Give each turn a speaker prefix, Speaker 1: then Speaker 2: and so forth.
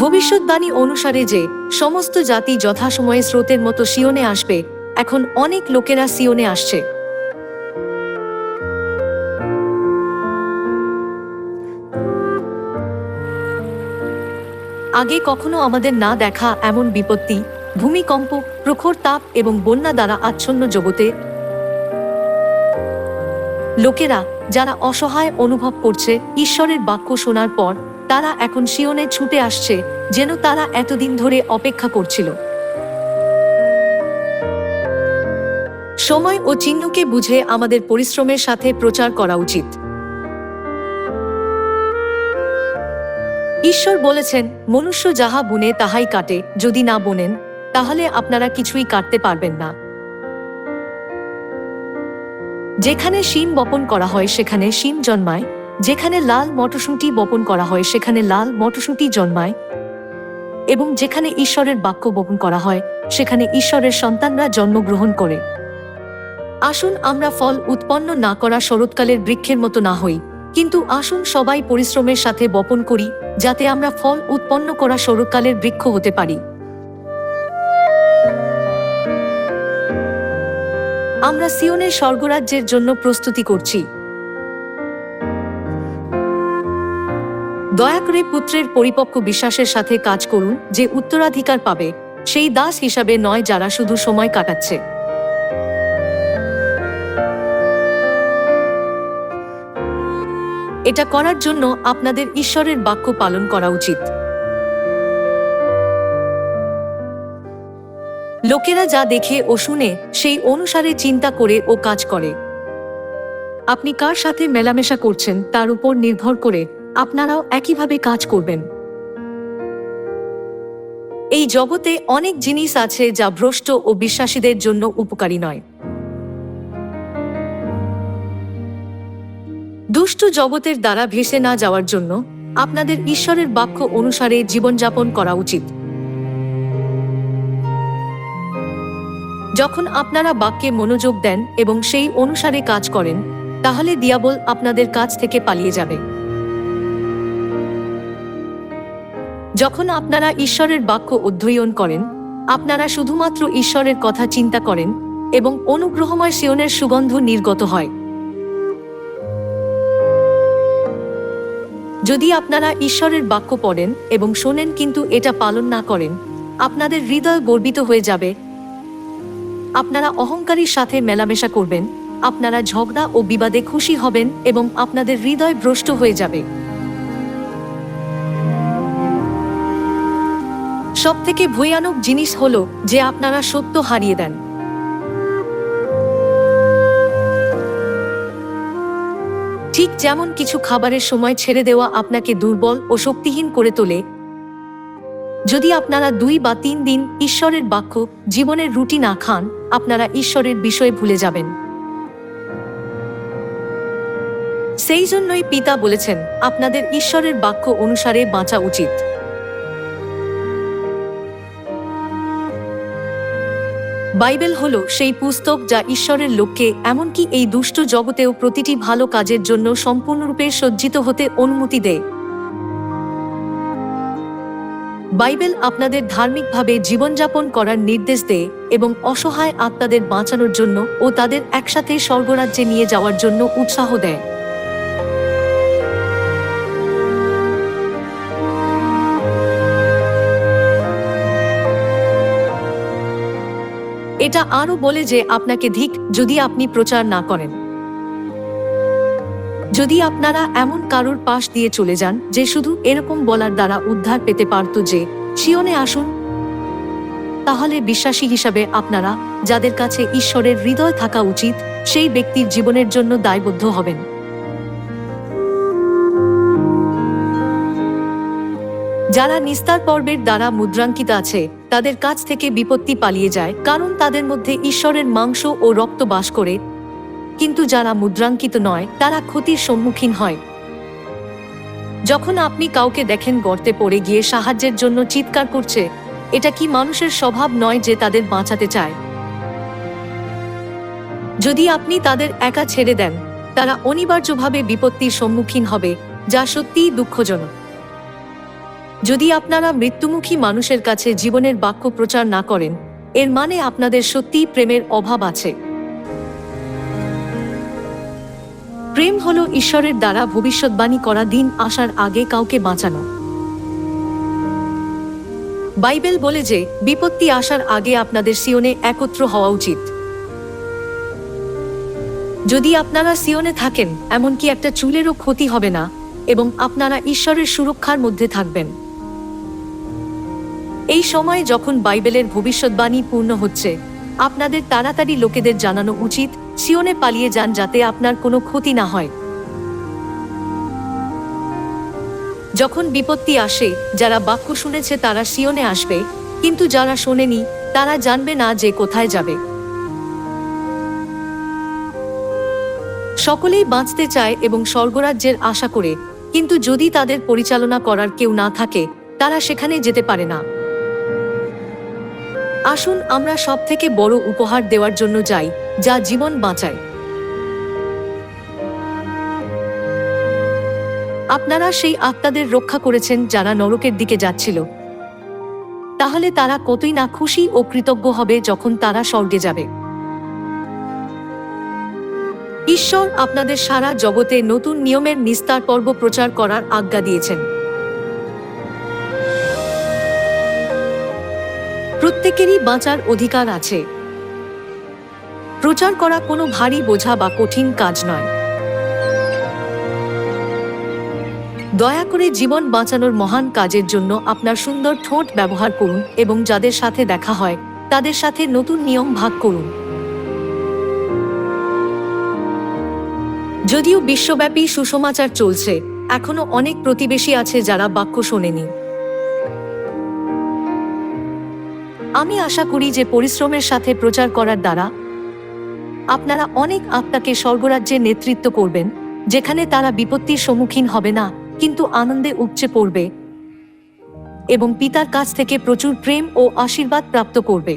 Speaker 1: ভবিষ্যৎবাণী অনুসারে যে সমস্ত জাতি যথাসময়ে স্রোতের মতো সিওনে আসবে, এখন অনেক লোকেরা সিওনে আসছে। আগে কখনো আমাদের না দেখা এমন বিপত্তি, ভূমিকম্প, প্রখর তাপ এবং বন্যা দ্বারা আচ্ছন্ন জগতে। লোকেরা যারা অসহায় অনুভব করছে, ঈশ্বরের বাক্য শোনার পর তারা এখন শিওনে ছুটে আসছে, যেন তারা এতদিন ধরে অপেক্ষা করছিল। সময় ও চিহ্নকে বুঝে আমাদের পরিশ্রমের সাথে প্রচার করা উচিত। ঈশ্বর বলেছেন, মনুষ্য যাহা বুনে তাহাই কাটে, যদি না বোনেন, তাহলে আপনারা কিছুই কাটতে পারবেন না। যেখানে শিম বপন করা হয়, সেখানে শিম জন্মায় যেখানে লাল মটরশুঁটি বপন করা হয়, সেখানে লাল মটরশুঁটি জন্মায় এবং যেখানে ঈশ্বরের বাক্য বপন করা হয়, সেখানে ঈশ্বরের সন্তানরা জন্মগ্রহণ করে। আসুন আমরা ফল উৎপন্ন না করা শরৎকালের বৃক্ষের মতো না হই, কিন্তু আসুন সবাই পরিশ্রমের সাথে বপন করি, যাতে আমরা ফল উৎপন্ন করা শরৎকালের বৃক্ষ হতে পারি। আমরা সিওনের স্বর্গরাজ্যের জন্য প্রস্তুতি করছি। দয়া করে পুত্রের পরিপক্ক বিশ্বাসের সাথে কাজ করুন যে উত্তরাধিকার পাবে। সেই দাস হিসাবে নয় যারা শুধু সময় কাটাচ্ছে। এটা করার জন্য আপনাদের ঈশ্বরের বাক্য পালন করা উচিত। লোকেরা যা দেখে ও শুনে, সেই অনুসারে চিন্তা করে ও কাজ করে। আপনি কার সাথে মেলামেশা করছেন, তার উপর নির্ভর করে আপনারাও একইভাবে কাজ করবেন। এই জগতে অনেক জিনিস আছে যা ভ্রষ্ট ও বিশ্বাসীদের জন্য উপকারী নয়। দুষ্ট জগতের দ্বারা ভেসে না যাওয়ার জন্য আপনাদের ঈশ্বরের বাক্য অনুসারে জীবনযাপন করা উচিত। যখন আপনারা বাক্যে মনোযোগ দেন এবং সেই অনুসারে কাজ করেন, তাহলে দিয়াবল আপনাদের কাছ থেকে পালিয়ে যাবে। যখন আপনারা ঈশ্বরের বাক্য অধ্যয়ন করেন, আপনারা শুধুমাত্র ঈশ্বরের কথা চিন্তা করেন এবং অনুগ্রহময় সিয়নের সুগন্ধ নির্গত হয়। যদি আপনারা ঈশ্বরের বাক্য পড়েন এবং শোনেন কিন্তু এটা পালন না করেন, আপনাদের হৃদয় গর্বিত হয়ে যাবে। আপনারা অহংকারীর সাথে মেলামেশা করবেন, আপনারা ঝগড়া ও বিবাদে খুশি হবেন এবং আপনাদের হৃদয় ভ্রষ্ট হয়ে যাবে। সবথেকে ভয়ানক জিনিস হল যে আপনারা সত্য হারিয়ে দেন। ঠিক যেমন কিছু খাবারের সময় ছেড়ে দেওয়া আপনাকে দুর্বল ও শক্তিহীন করে তোলে, যদি আপনারা দুই বা তিন দিন ঈশ্বরের বাক্য, জীবনের রুটি না খান, আপনারা ঈশ্বরের বিষয়ে ভুলে যাবেন। সেই জন্যই পিতা বলেছেন, আপনাদের ঈশ্বরের বাক্য অনুসারে বাঁচা উচিত। বাইবেল হল সেই পুস্তক যা ঈশ্বরের লোককে, এমনকি এই দুষ্ট জগতেও প্রতিটি ভালো কাজের জন্য সম্পূর্ণরূপে সজ্জিত হতে অনুমতি দেয়। বাইবেল আপনাদের ধার্মিকভাবে জীবনযাপন করার নির্দেশ দেয় এবং অসহায় আত্মাদের বাঁচানোর জন্য ও তাদের একসাথে স্বর্গরাজ্যে নিয়ে যাওয়ার জন্য উৎসাহ দেয়। এটা আরও বলে যে আপনাকে ধিক যদি আপনি প্রচার না করেন। যদি আপনারা এমন কারোর পাশ দিয়ে চলে যান যে শুধু এরকম বলার দ্বারা উদ্ধার পেতে পারত যে, শিওনে আসুন। তাহলে বিশ্বাসী হিসাবে আপনারা, যাদের কাছে ঈশ্বরের হৃদয় থাকা উচিত, সেই ব্যক্তির জীবনের জন্য দায়বদ্ধ হবেন। যারা নিস্তার পর্বের দ্বারা মুদ্রাঙ্কিত আছে, তাদের কাছ থেকে বিপত্তি পালিয়ে যায়, কারণ তাদের মধ্যে ঈশ্বরের মাংস ও রক্ত বাস করে। কিন্তু যারা মুদ্রাঙ্কিত নয়, তারা ক্ষতির সম্মুখীন হয়। যখন আপনি কাউকে দেখেন গর্তে পড়ে গিয়ে সাহায্যের জন্য চিৎকার করছে, এটা কি মানুষের স্বভাব নয় যে তাদের বাঁচাতে চায়? যদি আপনি তাদের একা ছেড়ে দেন, তারা অনিবার্যভাবে বিপত্তির সম্মুখীন হবে, যা সত্যিই দুঃখজনক। যদি আপনারা মৃত্যুমুখী মানুষের কাছে জীবনের বাক্য প্রচার না করেন, এর মানে আপনাদের সত্যিই প্রেমের অভাব আছে। প্রেম হলো ঈশ্বরের দ্বারা ভবিষ্যৎবাণী করা দিন আসার আগে কাউকে বাঁচানো। বাইবেল বলে যে, বিপত্তি আসার আগে আপনাদের সিওনে একত্র হওয়া উচিত। যদি আপনারা সিওনে থাকেন, এমনকি একটা চুলেরও ক্ষতি হবে না, এবং আপনারা ঈশ্বরের সুরক্ষার মধ্যে থাকবেন। এই সময় যখন বাইবেলের ভবিষ্যৎবাণী পূর্ণ হচ্ছে, আপনাদের তাড়াতাড়ি লোকেদের জানানো উচিত, সিওনে পালিয়ে যান যাতে আপনার কোনো ক্ষতি না হয়। যখন বিপত্তি আসে, যারা বাক্য শুনেছে তারা সিওনে আসবে, কিন্তু যারা শোনেনি, তারা জানবে না যে কোথায় যাবে। সকলেই বাঁচতে চায় এবং স্বর্গরাজ্যের আশা করে, কিন্তু যদি তাদের পরিচালনা করার কেউ না থাকে, তারা সেখানে যেতে পারে না। আসুন আমরা সব থেকে বড় উপহার দেওয়ার জন্য যাই, যা জীবন বাঁচায়। আপনারা সেই আত্মাদের রক্ষা করেছেন যারা নরকের দিকে যাচ্ছিল। তাহলে তারা কতই না খুশি ও কৃতজ্ঞ হবে যখন তারা স্বর্গে যাবে। ঈশ্বর আপনাদের সারা জগতে নতুন নিয়মের নিস্তার পর্ব প্রচার করার আজ্ঞা দিয়েছেন। প্রত্যেকেরই বাঁচার অধিকার আছে। প্রচার করা কোনো ভারী বোঝা বা কঠিন কাজ নয়। দয়া করে জীবন বাঁচানোর মহান কাজের জন্য আপনার সুন্দর ঠোঁট ব্যবহার করুন এবং যাদের সাথে দেখা হয়, তাদের সাথে নতুন নিয়ম ভাগ করুন। যদিও বিশ্বব্যাপী সুসমাচার চলছে, এখনও অনেক প্রতিবেশী আছে যারা বাক্য শোনেনি। আমি আশা করি যে পরিশ্রমের সাথে প্রচার করার দ্বারা আপনারা অনেক আত্মাকে স্বর্গরাজ্যে নেতৃত্ব করবেন, যেখানে তারা বিপত্তির সম্মুখীন হবে না, কিন্তু আনন্দে উপচে পড়বে এবং পিতার কাছ থেকে প্রচুর প্রেম ও আশীর্বাদ প্রাপ্ত করবে।